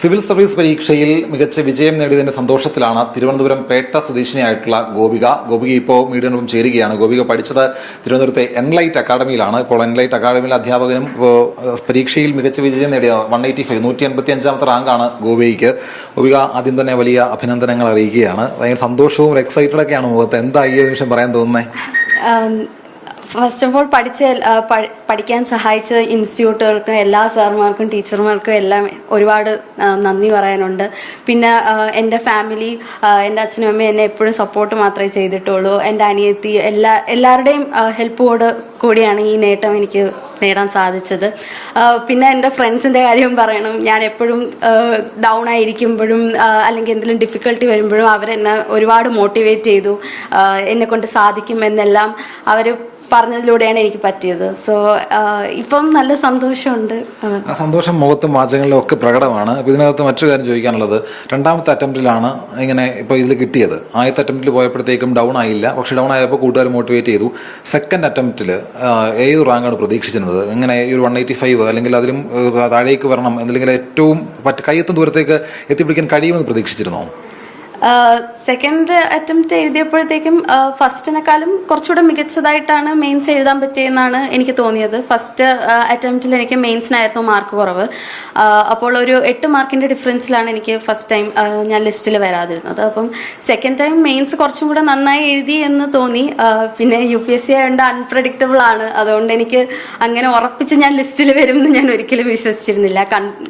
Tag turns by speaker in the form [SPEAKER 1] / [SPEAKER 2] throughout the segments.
[SPEAKER 1] Civil service പരീക്ഷയിൽ മികച്ച വിജയം നേടിയതിന്റെ സന്തോഷത്തിലാണ് തിരുവനന്തപുരം പേട്ട സ്വദേശിനിയായിട്ടുള്ള ഗോപിക. ഗോപിക ഇപ്പോൾ മീഡിയനൊപ്പം ചേരുകയാണ്. ഗോപിക പഠിച്ചത് തിരുവനന്തപുരത്തെ എൻലൈറ്റ് അക്കാഡമിയിലാണ് ഇപ്പോൾ എൻലൈറ്റ് അക്കാഡമിയിലെ അധ്യാപകനും പരീക്ഷയിൽ മികച്ച വിജയം നേടിയ വൺ എയ്റ്റി ഫൈവ് നൂറ്റി എൺപത്തി അഞ്ചാമത്തെ റാങ്കാണ് ഗോപികയ്ക്ക്. ഗോപിക ആദ്യം തന്നെ വലിയ അഭിനന്ദനങ്ങൾ അറിയിക്കുകയാണ്. ഭയങ്കര സന്തോഷവും എക്സൈറ്റഡ് ഒക്കെയാണ് മുഖത്ത്. എന്താ ഈ നിമിഷം പറയാൻ തോന്നുന്നത്
[SPEAKER 2] ഫസ്റ്റ് ഓഫ് ഓൾ പഠിച്ച പഠിക്കാൻ സഹായിച്ച ഇൻസ്റ്റിറ്റ്യൂട്ടുകൾക്കും എല്ലാ സാർമാർക്കും ടീച്ചർമാർക്കും എല്ലാം ഒരുപാട് നന്ദി പറയാനുണ്ട്. പിന്നെ എന്റെ ഫാമിലി എന്റെ അച്ഛനും അമ്മയും എന്നെ എപ്പോഴും സപ്പോർട്ട് മാത്രമേ ചെയ്തിട്ടുള്ളൂ. എന്റെ അനിയത്തി എല്ലാ എല്ലാവരുടെയും ഹെൽപ്പോട് കൂടിയാണ് ഈ നേട്ടം എനിക്ക് നേടാൻ സാധിച്ചത്. പിന്നെ എന്റെ ഫ്രണ്ട്സിന്റെ കാര്യം പറയണം. ഞാൻ എപ്പോഴും ഡൗൺ ആയിരിക്കുമ്പോഴും അല്ലെങ്കിൽ എന്തെങ്കിലും ഡിഫിക്കൽട്ടി വരുമ്പോഴും അവരെന്നെ ഒരുപാട് മോട്ടിവേറ്റ് ചെയ്തു. എന്നെ കൊണ്ട് സാധിക്കും എന്നെല്ലാം അവർ പറഞ്ഞതിലൂടെയാണ് എനിക്ക് പറ്റിയത്. സോ ഇപ്പം നല്ല സന്തോഷമുണ്ട്. ആ.
[SPEAKER 1] സന്തോഷം മുഖത്തും വാചകങ്ങളിലും ഒക്കെ പ്രകടമാണ്. അപ്പോൾ ഇതിനകത്ത് മറ്റൊരു കാര്യം ചോദിക്കാനുള്ളത്. രണ്ടാമത്തെ അറ്റംപ്റ്റിലാണ് ഇങ്ങനെ ഇപ്പോൾ ഇതിൽ കിട്ടിയത്. ആദ്യത്തെ അറ്റംപ്റ്റിൽ പോയപ്പോഴത്തേക്കും ഡൗൺ ആയില്ല. പക്ഷേ ഡൗൺ ആയപ്പോൾ കൂട്ടുകാർ മോട്ടിവേറ്റ് ചെയ്തു. സെക്കൻഡ് അറ്റംപ്റ്റിൽ ഏത് റാങ്കാണ് പ്രതീക്ഷിച്ചിരുന്നത്? ഇങ്ങനെ ഈ ഒരു വൺ എയ്റ്റി ഫൈവ് അല്ലെങ്കിൽ അതിലും താഴേക്ക് വരണം അല്ലെങ്കിൽ ഏറ്റവും പറ്റ കയ്യെത്തും ദൂരത്തേക്ക് എത്തിപ്പിടിക്കാൻ കഴിയുമെന്ന് പ്രതീക്ഷിച്ചിരുന്നോ?
[SPEAKER 2] സെക്കൻഡ് അറ്റംപ്റ്റ് എഴുതിയപ്പോഴത്തേക്കും ഫസ്റ്റിനെക്കാളും കുറച്ചുകൂടെ മികച്ചതായിട്ടാണ് മെയിൻസ് എഴുതാൻ പറ്റിയെന്നാണ് എനിക്ക് തോന്നിയത്. ഫസ്റ്റ് അറ്റംപ്റ്റിൽ എനിക്ക് മെയിൻസിനായിരുന്നു മാർക്ക് കുറവ്. അപ്പോൾ ഒരു എട്ട് മാർക്കിന്റെ ഡിഫറൻസിലാണ് എനിക്ക് ഫസ്റ്റ് ടൈം ഞാൻ ലിസ്റ്റിൽ വരാതിരുന്നത്. അപ്പം സെക്കൻഡ് ടൈം മെയിൻസ് കുറച്ചും കൂടെ നന്നായി എഴുതി എന്ന് തോന്നി. പിന്നെ യു പി എസ് സി ആയതുകൊണ്ട് അൺപ്രഡിക്റ്റബിൾ ആണ്. അതുകൊണ്ട് എനിക്ക് അങ്ങനെ ഉറപ്പിച്ച് ഞാൻ ലിസ്റ്റിൽ വരുമെന്ന് ഞാൻ ഒരിക്കലും വിശ്വസിച്ചിരുന്നില്ല.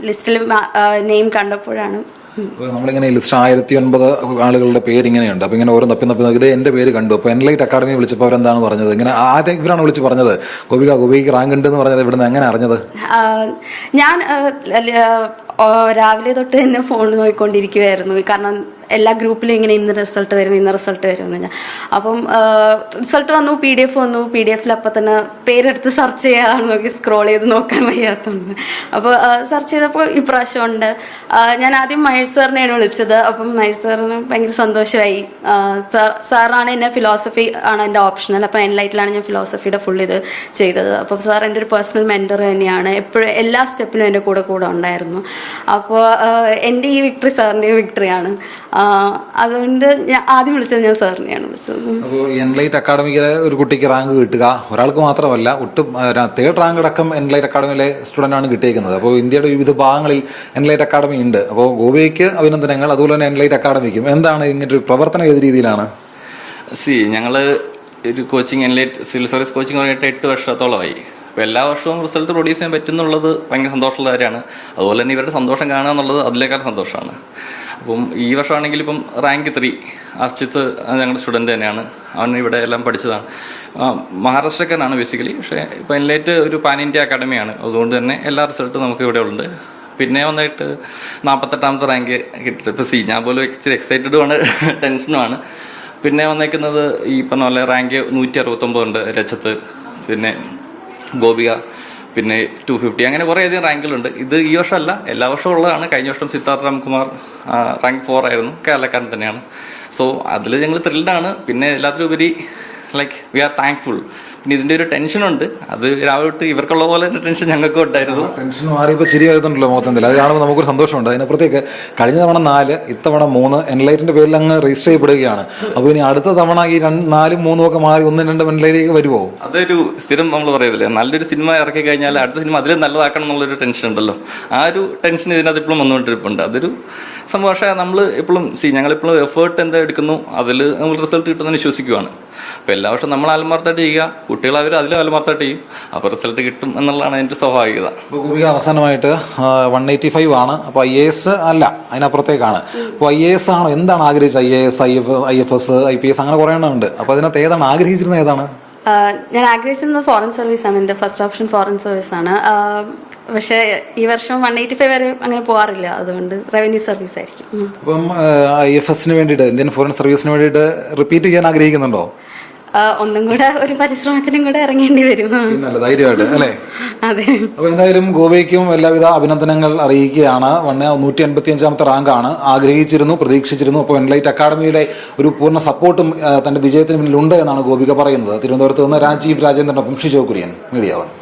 [SPEAKER 2] ലിസ്റ്റിൽ നെയിം കണ്ടപ്പോഴാണ്.
[SPEAKER 1] നമ്മളിങ്ങനെ ലിസ്റ്റ് ആയിരത്തി ഒൻപത് ആളുകളുടെ പേര് ഇങ്ങനെയുണ്ട് അപ്പോൾ ഇങ്ങനെ ഓരോ തപ്പി തപ്പി ഇത് എന്റെ പേര് കണ്ടു. അപ്പോൾ എൻലൈറ്റ് അക്കാഡമി വിളിച്ചപ്പോൾ അവരെന്താണ് പറഞ്ഞത്? ഇങ്ങനെ ആദ്യം ഇവരാണ് വിളിച്ച് പറഞ്ഞത്. ഗോപിക ഗോപിക്ക് റാങ്ക് ഉണ്ട് എന്ന് പറഞ്ഞത് ഇവിടുന്ന് എങ്ങനെ അറിഞ്ഞത്?
[SPEAKER 2] ഞാൻ രാവിലെ തൊട്ട് തന്നെ ഫോൺ നോക്കിക്കൊണ്ടിരിക്കുവായിരുന്നു കാരണം എല്ലാ ഗ്രൂപ്പിലും ഇങ്ങനെ ഇന്ന് റിസൾട്ട് വരും ഇന്ന് റിസൾട്ട് വരും എന്ന് ഞാൻ. അപ്പം റിസൾട്ട് വന്നു പി ഡി എഫ് വന്നു. പി ഡി എഫിൽ അപ്പം തന്നെ പേരെടുത്ത് സെർച്ച് ചെയ്യാതാണ് നോക്കി സ്ക്രോൾ ചെയ്ത് നോക്കാൻ വയ്യാത്തതുകൊണ്ട് അപ്പോൾ സെർച്ച് ചെയ്തപ്പോൾ ഇപ്രാവശ്യം ഉണ്ട്. ഞാൻ ആദ്യം മഹേഷ് സാറിനെയാണ് വിളിച്ചത്. അപ്പം മഹേഷ് സാറിന് ഭയങ്കര സന്തോഷമായി സാർ സാറാണ് എന്നെ ഫിലോസഫി ആണ് എന്റെ ഓപ്ഷണൽ അപ്പോൾ എൻലൈറ്റിലാണ് ഞാൻ ഫിലോസഫിയുടെ ഫുൾ ഇത് ചെയ്തത്. അപ്പോൾ സാർ എന്റെ ഒരു പേഴ്സണൽ മെന്റർ തന്നെയാണ്. എപ്പോഴും എല്ലാ സ്റ്റെപ്പിലും എന്റെ കൂടെ കൂടെ ഉണ്ടായിരുന്നു. അപ്പോൾ എന്റെ ഈ വിക്ടറി സാറിന്റെയും വിക്ടറിയാണ് അതുകൊണ്ട് ഞാൻ ആദ്യം വിളിച്ചത് ഞാൻ സാറിനെയാണ് വിളിച്ചത്. അക്കാഡമിയിലെ
[SPEAKER 1] അപ്പോൾ എൻലൈറ്റ് അക്കാഡമിക്കിലെ ഒരു കുട്ടിക്ക് റാങ്ക് കിട്ടുക. ഒരാൾക്ക് മാത്രമല്ല ഒട്ടും തേർഡ് റാങ്ക് അടക്കം എൻലൈറ്റ് അക്കാഡമിയിലെ സ്റ്റുഡന്റ് ആണ് കിട്ടിയേക്കുന്നത്. അപ്പോൾ ഇന്ത്യയുടെ വിവിധ ഭാഗങ്ങളിൽ എൻലൈറ്റ് അക്കാഡമി ഉണ്ട്. അപ്പോൾ ഗോവയ്ക്ക് അഭിനന്ദനങ്ങൾ അതുപോലെ തന്നെ എൻലൈറ്റ് അക്കാഡമിക്കും എന്താണ് ഇങ്ങനെ ഒരു പ്രവർത്തനം ഏത് രീതിയിലാണ്?
[SPEAKER 3] സി ഞങ്ങൾ ഒരു coaching Enlight civil service coaching തുടങ്ങിയിട്ട് എട്ട് വർഷത്തോളമായി. അപ്പോൾ എല്ലാ വർഷവും റിസൾട്ട് പ്രൊഡ്യൂസ് ചെയ്യാൻ പറ്റുന്നുള്ളത് ഭയങ്കര സന്തോഷമുള്ള കാര്യമാണ്. അതുപോലെ തന്നെ ഇവരുടെ സന്തോഷം കാണുക എന്നുള്ളത് അതിലേക്കാൾ സന്തോഷമാണ്. അപ്പം ഈ വർഷമാണെങ്കിൽ ഇപ്പം റാങ്ക് ത്രീ അർച്ചിത്ത് ഞങ്ങളുടെ സ്റ്റുഡന്റ് തന്നെയാണ്. അവൻ ഇവിടെ എല്ലാം പഠിച്ചതാണ്. മഹാരാഷ്ട്രക്കാരനാണ് ബേസിക്കലി പക്ഷേ ഇപ്പം എൻലേറ്റ് ഒരു പാൻ ഇന്ത്യ അക്കാഡമിയാണ് അതുകൊണ്ട് തന്നെ എല്ലാ റിസൾട്ടും നമുക്ക് ഇവിടെ ഉണ്ട് പിന്നെ വന്നിട്ട് നാൽപ്പത്തെട്ടാമത്തെ റാങ്ക് കിട്ടിയിട്ട് ഇപ്പോൾ സി ഞാൻ പോലും ഇച്ചിരി എക്സൈറ്റഡുമാണ് ടെൻഷനുമാണ് പിന്നെ വന്നേക്കുന്നത് ഈ പറഞ്ഞ പോലെ റാങ്ക് നൂറ്റി അറുപത്തൊമ്പത് ഉണ്ട് രജത്ത്. പിന്നെ ഗോപിക പിന്നെ ടു ഫിഫ്റ്റി അങ്ങനെ കുറേ അധികം റാങ്കുകളുണ്ട്. ഇത് ഈ വർഷമല്ല എല്ലാ വർഷവും ഉള്ളതാണ്. കഴിഞ്ഞ വർഷം സിദ്ധാർത്ഥ രാംകുമാർ റാങ്ക് ഫോർ ആയിരുന്നു. കേരളക്കാരൻ തന്നെയാണ്. സോ അതിൽ ഞങ്ങൾ ത്രില്ഡാണ് പിന്നെ എല്ലാത്തിലും ഉപരി ലൈക്ക് വി ആർ താങ്ക്ഫുൾ പിന്നെ ഇതിന്റെ ഒരു ടെൻഷനുണ്ട് അത് രാവിലെ തൊട്ട് ഇവർക്കുള്ള പോലെ തന്നെ ടെൻഷൻ ഞങ്ങൾക്കും ഉണ്ടായിരുന്നു.
[SPEAKER 1] ടെൻഷൻ മാറിയപ്പോൾ ചിരി വരുന്നുണ്ടല്ലോ മുഖത്തെന്തിൽ അത് കാണുമ്പോൾ നമുക്കൊരു സന്തോഷമുണ്ട്. അതിനപ്പുറത്തേക്ക് കഴിഞ്ഞ തവണ നാല് ഇത്തവണ മൂന്ന് എൻലൈറ്റിന്റെ പേരിൽ അങ്ങ് രജിസ്റ്റർ ചെയ്യപ്പെടുകയാണ്. അപ്പോൾ ഇനി അടുത്ത തവണ ഈ രണ്ട് നാലും മൂന്നും ഒക്കെ മാറി ഒന്നും രണ്ടും എൻലൈറ്റിലേക്ക് വരുമോ
[SPEAKER 3] അതൊരു സ്ഥിരം നമ്മൾ പറയത്തില്ലേ നല്ലൊരു സിനിമ ഇറക്കി കഴിഞ്ഞാൽ അടുത്ത സിനിമ അതിലും നല്ലതാക്കണം എന്നുള്ളൊരു ടെൻഷൻ ഉണ്ടല്ലോ. ആ ഒരു ടെൻഷൻ ഇതിനകത്ത് ഇപ്പോഴും വന്നുകൊണ്ടിരിപ്പുണ്ട്. അതൊരു സംഭവം. പക്ഷേ നമ്മൾ ഇപ്പോഴും സി ഞങ്ങളിപ്പോഴും എഫേർട്ട് എന്താ എടുക്കുന്നു അതിൽ നമ്മൾ റിസൾട്ട് കിട്ടുന്നതിന് വിശ്വസിക്കുവാണ്. അപ്പോൾ എല്ലാ വർഷവും നമ്മൾ ആത്മാർത്ഥമായിട്ട് ചെയ്യുക. കുട്ടികൾ അവർ അതിലും ആത്മാർത്ഥമായിട്ട് ചെയ്യും. അപ്പോൾ റിസൾട്ട് കിട്ടും എന്നുള്ളതാണ് അതിന്റെ സ്വാഭാവികത.
[SPEAKER 1] ഗോപിക അവസാനമായിട്ട് വൺ എയ്റ്റി ഫൈവ് ആണ്. അപ്പോൾ ഐ എ എസ് അല്ല അതിനപ്പുറത്തേക്കാണ്. അപ്പോൾ ഐ എ എസ് ആണോ? എന്താണ് ആഗ്രഹിച്ചത്? I A S I F I F S I P S അങ്ങനെ കുറേ എണ്ണം ഉണ്ട്. അപ്പോൾ അതിനകത്ത് ഏതാണ്? ആഗ്രഹിച്ചിരുന്നത് ഏതാണ്?
[SPEAKER 2] ഞാൻ ആഗ്രഹിച്ചിരുന്നത് ഫോറിൻ സർവീസ് ആണ്. എന്റെ ഫസ്റ്റ് ഓപ്ഷൻ ഫോറിൻ സർവീസ് ആണ്. പക്ഷേ ഈ വർഷം വൺ എയ്റ്റി ഫൈവ് വരെ അങ്ങനെ പോകാറില്ല അതുകൊണ്ട് റവന്യൂ സർവീസ് ആയിരിക്കും.
[SPEAKER 1] അപ്പം ഐ എഫ് എസിന് വേണ്ടിയിട്ട് ഇന്ത്യൻ ഫോറിൻ സർവീസിന് വേണ്ടിയിട്ട് റിപ്പീറ്റ് ചെയ്യാൻ ആഗ്രഹിക്കുന്നുണ്ടോ?
[SPEAKER 2] ഒന്നും കൂടെ ഒരു പരിശ്രമത്തിനും കൂടെ ഇറങ്ങേണ്ടി വരും.
[SPEAKER 1] ധൈര്യമായിട്ട് അല്ലേ?
[SPEAKER 2] അതെ.
[SPEAKER 1] അപ്പോൾ എന്തായാലും ഗോവയ്ക്കും എല്ലാവിധ അഭിനന്ദനങ്ങൾ അറിയിക്കുകയാണ്. വണ്ണ നൂറ്റി അൻപത്തി അഞ്ചാമത്തെ റാങ്കാണ്. ആഗ്രഹിച്ചിരുന്നു പ്രതീക്ഷിച്ചിരുന്നു. അപ്പോൾ എൻലൈറ്റ് അക്കാഡമിയുടെ ഒരു പൂർണ സപ്പോർട്ടും തന്റെ വിജയത്തിന് പിന്നിലുണ്ട് എന്നാണ് ഗോപിക പറയുന്നത്. തിരുവനന്തപുരത്ത് നിന്ന് രാജീവ് രാജേന്ദ്രനൊപ്പം ഷിജോ കുര്യൻ മീഡിയ വൺ.